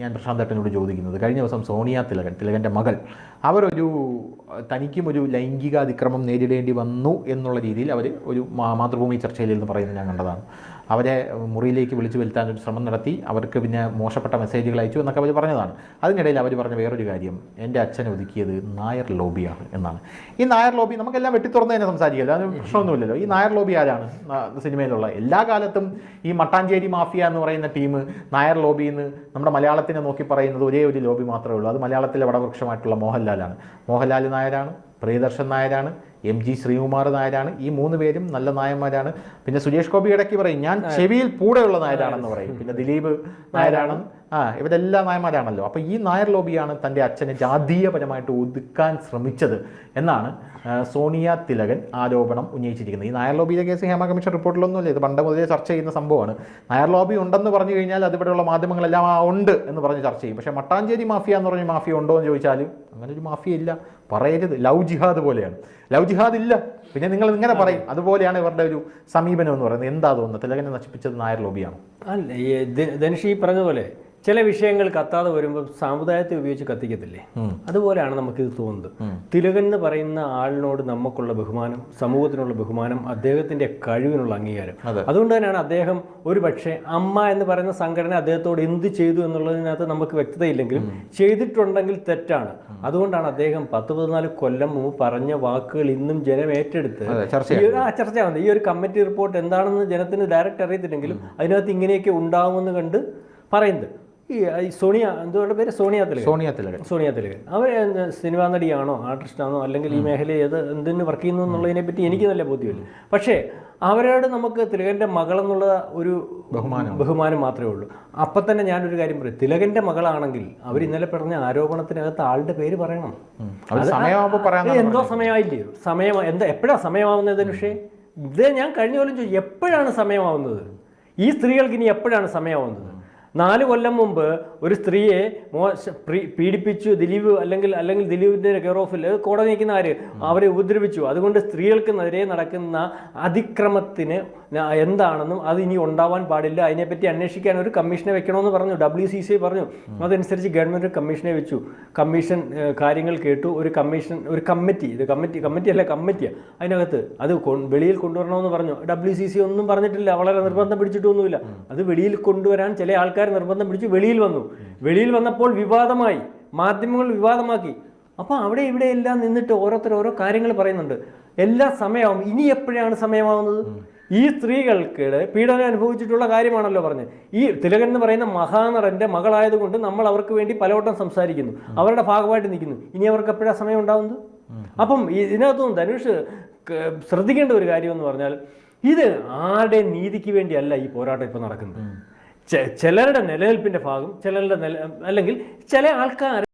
ഞാൻ പ്രശാന്ത് ഏട്ടനോട് ചോദിക്കുന്നത് കഴിഞ്ഞ ദിവസം സോണിയ തിലകൻ തിലകന്റെ മകൾ അവരൊരു തനിക്കും ഒരു ലൈംഗിക അതിക്രമം നേരിടേണ്ടി വന്നു എന്നുള്ള രീതിയിൽ അവർ ഒരു മാതൃഭൂമി ചർച്ചയിൽ നിന്ന് പറയുന്നത് ഞാൻ കണ്ടതാണ്. അവരെ മുറിയിലേക്ക് വിളിച്ചു വരുത്താൻ ഒരു ശ്രമം നടത്തി അവർക്ക് പിന്നെ മോശപ്പെട്ട മെസ്സേജുകൾ അയച്ചു എന്നൊക്കെ അവർ പറഞ്ഞതാണ്. അതിനിടയിൽ അവർ പറഞ്ഞ വേറൊരു കാര്യം എന്റെ അച്ഛൻ ഒതുക്കിയത് നായർ ലോബിയാണ് എന്നാണ്. ഈ നായർ ലോബി നമുക്കെല്ലാം വെട്ടിത്തുറന്ന് തന്നെ സംസാരിക്കില്ല അത് പ്രശ്നമൊന്നുമില്ലല്ലോ. ഈ നായർ ലോബി ആരാണ്? സിനിമയിലുള്ള എല്ലാ കാലത്തും ഈ മട്ടാഞ്ചേരി മാഫിയ എന്ന് പറയുന്ന ടീം നായർ ലോബി എന്ന് നമ്മുടെ മലയാളത്തിനെ നോക്കി പറയുന്നത് ഒരേ ഒരു ലോബി മാത്രമേ ഉള്ളൂ. അത് മലയാളത്തിലെ വടവൃക്ഷമായിട്ടുള്ള മോഹൻലാലാണ്. മോഹൻലാൽ നായരാണ് പ്രിയദർശൻ നായരാണ് എം ജി ശ്രീകുമാർ നായരാണ്. ഈ മൂന്ന് പേരും നല്ല നായന്മാരാണ്. പിന്നെ സുരേഷ് ഗോപി ഇടയ്ക്ക് പറയും ഞാൻ ചെവിയിൽ കൂടെയുള്ള നായരാണെന്ന് പറയും. പിന്നെ ദിലീപ് നായരാണ്. ആ ഇവരെല്ലാം നായന്മാരാണല്ലോ. അപ്പോൾ ഈ നായർ ലോബിയാണ് തന്റെ അച്ഛനെ ജാതീയപരമായിട്ട് ഒതുക്കാൻ ശ്രമിച്ചത് എന്നാണ് സോണിയ തിലകൻ ആരോപണം ഉന്നയിച്ചിരിക്കുന്നത്. ഈ നായർ ലോബിയിലെ കേസ് ഹേമ കമ്മീഷൻ റിപ്പോർട്ടിലൊന്നുമില്ല. ഇത് പണ്ട് മുതലേ ചർച്ച ചെയ്യുന്ന സംഭവമാണ്. നായർ ലോബി ഉണ്ടെന്ന് പറഞ്ഞു കഴിഞ്ഞാൽ അതിവിടെയുള്ള മാധ്യമങ്ങളെല്ലാം ആ ഉണ്ട് എന്ന് പറഞ്ഞ് ചർച്ച ചെയ്യും. പക്ഷേ മട്ടാഞ്ചേരി മാഫിയ എന്ന് പറഞ്ഞ മാഫിയ ഉണ്ടോ എന്ന് ചോദിച്ചാൽ അങ്ങനെ ഒരു മാഫിയ ഇല്ല. പറയരുത്. ലവ് ജിഹാദ് പോലെയാണ്. ലവ് ജിഹാദ് ഇല്ല. പിന്നെ നിങ്ങൾ ഇങ്ങനെ പറയും. അതുപോലെയാണ് ഇവരുടെ ഒരു സമീപനം എന്ന് പറയുന്നത്. എന്താ തോന്നുന്നത്? തിലകനെ നശിപ്പിച്ചത് നായർ ലോബിയാണ്? അല്ല ധനുഷ് ഈ പറഞ്ഞ പോലെ ചില വിഷയങ്ങൾ കത്താതെ വരുമ്പോൾ സമുദായത്തെ ഉപയോഗിച്ച് കത്തിക്കത്തില്ലേ? അതുപോലെയാണ് നമുക്ക് ഇത് തോന്നുന്നത് തിലകൻ എന്ന് പറയുന്ന ആളിനോട് നമുക്കുള്ള ബഹുമാനം സമൂഹത്തിനുള്ള ബഹുമാനം അദ്ദേഹത്തിന്റെ കഴിവിനുള്ള അംഗീകാരം. അതെ. അതുകൊണ്ട് തന്നെയാണ് അദ്ദേഹം ഒരു പക്ഷേ അമ്മ എന്ന് പറയുന്ന സംഘടന അദ്ദേഹത്തോട് എന്ത് ചെയ്തു എന്നുള്ളതിനകത്ത് നമുക്ക് വ്യക്തതയില്ലെങ്കിലും ചെയ്തിട്ടുണ്ടെങ്കിൽ തെറ്റാണ്. അതുകൊണ്ടാണ് അദ്ദേഹം പത്ത് പതിനാല് കൊല്ലം മുമ്പ് പറഞ്ഞ വാക്കുകൾ ഇന്നും ജനം ഏറ്റെടുത്ത് ചർച്ച ഈ ഒരു ആ ചർച്ചയാവുന്നത്. ഈ ഒരു കമ്മിറ്റി റിപ്പോർട്ട് എന്താണെന്ന് ജനത്തിന് ഡയറക്റ്റ് അറിയത്തില്ലെങ്കിലും അതിനകത്ത് ഇങ്ങനെയൊക്കെ ഉണ്ടാവുമെന്ന് കണ്ട് പറയുന്നത്. ഈ സോണിയ എന്തുകൊണ്ട് പേര്? സോണിയ തിലകൻ. സോണിയ തിലകൻ. സോണിയ തിലകൻ. അവർ സിനിമാ നടിയാണോ ആർട്ടിസ്റ്റാണോ അല്ലെങ്കിൽ ഈ മേഖലയിൽ ഏത് എന്തിന് വർക്ക് ചെയ്യുന്നു എന്നുള്ളതിനെ പറ്റി എനിക്ക് നല്ല ബോധ്യമില്ല. പക്ഷേ അവരോട് നമുക്ക് തിലകന്റെ മകളെന്നുള്ള ഒരു ബഹുമാനം. ബഹുമാനം മാത്രമേ ഉള്ളൂ. അപ്പം തന്നെ ഞാനൊരു കാര്യം പറയും. തിലകന്റെ മകളാണെങ്കിൽ അവർ ഇന്നലെ പറഞ്ഞ ആരോപണത്തിനകത്ത് ആളുടെ പേര് പറയണം. എന്തോ സമയമായില്ലയോ സമയം എന്താ എപ്പോഴാണ് സമയമാവുന്നത് പക്ഷേ ഇത് ഞാൻ കഴിഞ്ഞ പോലും ചോദിച്ചു എപ്പോഴാണ് സമയമാവുന്നത്? ഈ സ്ത്രീകൾക്ക് ഇനി എപ്പോഴാണ് സമയമാവുന്നത്? നാല് കൊല്ലം മുമ്പ് ഒരു സ്ത്രീയെ മോശ പീഡിപ്പിച്ചു ദിലീപ് അല്ലെങ്കിൽ അല്ലെങ്കിൽ ദിലീപിന്റെ കെയർ ഓഫിൽ കോടതി നിൽക്കുന്ന ആര്? അവരെ ഉപദ്രവിച്ചു. അതുകൊണ്ട് സ്ത്രീകൾക്കെതിരെ നടക്കുന്ന അതിക്രമത്തിന് എന്താണെന്നും അത് ഇനി ഉണ്ടാവാൻ പാടില്ല. അതിനെപ്പറ്റി അന്വേഷിക്കാൻ ഒരു കമ്മീഷനെ വെക്കണമെന്ന് പറഞ്ഞു. ഡബ്ല്യു സി സി പറഞ്ഞു. അതനുസരിച്ച് ഗവൺമെന്റ് കമ്മീഷനെ വെച്ചു. കമ്മീഷൻ കാര്യങ്ങൾ കേട്ടു. ഒരു കമ്മീഷൻ ഒരു കമ്മിറ്റി. ഇത് കമ്മിറ്റി കമ്മിറ്റി അല്ല കമ്മിറ്റിയാണ് അതിനകത്ത് അത് വെളിയിൽ കൊണ്ടുവരണമെന്ന് പറഞ്ഞു. ഡബ്ല്യു സി സി ഒന്നും പറഞ്ഞിട്ടില്ല. വളരെ നിർബന്ധം പിടിച്ചിട്ടൊന്നുമില്ല. അത് വെളിയിൽ കൊണ്ടുവരാൻ ചില ആൾക്കാർ നിർബന്ധം പിടിച്ചു വെളിയിൽ വന്നു. വെളിയിൽ വന്നപ്പോൾ വിവാദമായി. മാധ്യമങ്ങൾ വിവാദമാക്കി. അപ്പോൾ അവിടെ ഇവിടെ എല്ലാം നിന്നിട്ട് ഓരോരുത്തർ ഓരോ കാര്യങ്ങൾ പറയുന്നുണ്ട്. എല്ലാ സമയവും ഇനി എപ്പോഴാണ് സമയമാവുന്നത്? ഈ സ്ത്രീകൾക്ക് പീഡനം അനുഭവിച്ചിട്ടുള്ള കാര്യമാണല്ലോ പറഞ്ഞത്. ഈ തിലകൻ എന്ന് പറയുന്ന മഹാനടന്റെ മകളായതുകൊണ്ട് നമ്മൾ അവർക്ക് വേണ്ടി പലവട്ടം സംസാരിക്കുന്നു. അവരുടെ ഭാഗമായിട്ട് നിൽക്കുന്നു. ഇനി അവർക്ക് എപ്പോഴാണ് സമയം ഉണ്ടാവുന്നത്? അപ്പം ഇതിനകത്തും ധനുഷ് ശ്രദ്ധിക്കേണ്ട ഒരു കാര്യം എന്ന് പറഞ്ഞാൽ ഇത് ആരുടെ നീതിക്ക് വേണ്ടിയല്ല ഈ പോരാട്ടം ഇപ്പം നടക്കുന്നത്. ചിലരുടെ നിലനിൽപ്പിന്റെ ഭാഗം ചിലരുടെ നില അല്ലെങ്കിൽ ചില ആൾക്കാർ